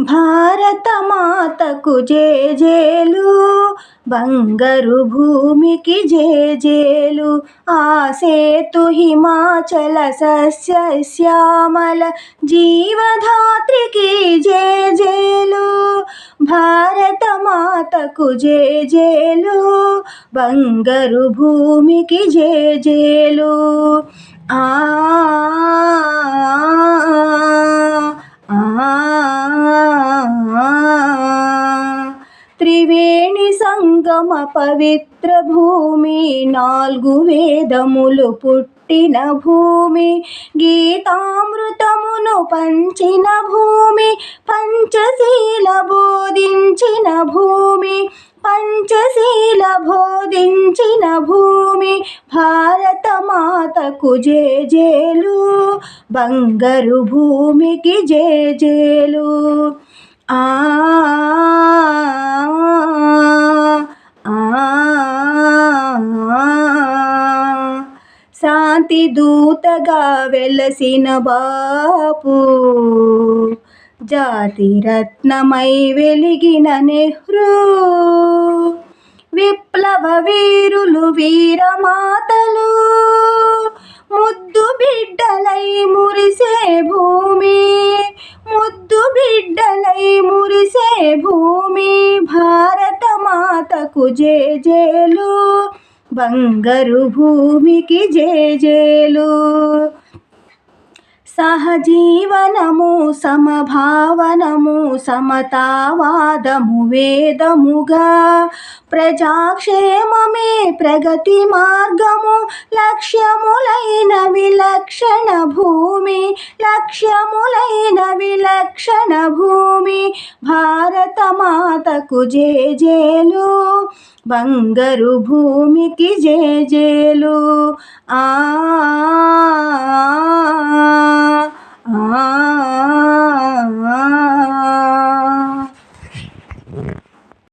భారత మాతకు జేజేలు బంగారు భూమికి జేజేలు ఆ సేతు హిమాచల సస్యశ్యామల జీవధాత్రికి జేజేలు. భారత మాతకు జేజేలు బంగారు భూమికి జేజేలు. ఆ త్రివేణి సంగమ పవిత్ర భూమి నాలుగు వేదములు పుట్టిన భూమి గీతామృతమును పంచిన భూమి పంచశీల బోధించిన భూమి పంచశీల బోధించిన భూమి భారత మాతకు జేజేలు బంగారు భూమికి జేజేలు. ఆ శాంతి దూతగా వెలసిన బాపు జాతి రత్నమై వెలిగిన నెహ్రూ విప్లవ వీరులు వీరమాతలు ముద్దు బిడ్డలై మురిసే భూమి ముద్దు బిడ్డలై మురిసే భూమి భారత మాతకు జేజేలు బంగారు భూమికి జేజేలు. సహజీవనము సమభావనము సమతావాదము వేదముగా. ప్రజాక్షేమమే ప్రగతి మార్గము లక్ష్యములైన విలక్షణ భూమి లక్ష్యములైన విలక్షణ భూమి. భారత మాతకు జేజేలు బంగారు భూమికి జేజేలు. ఆ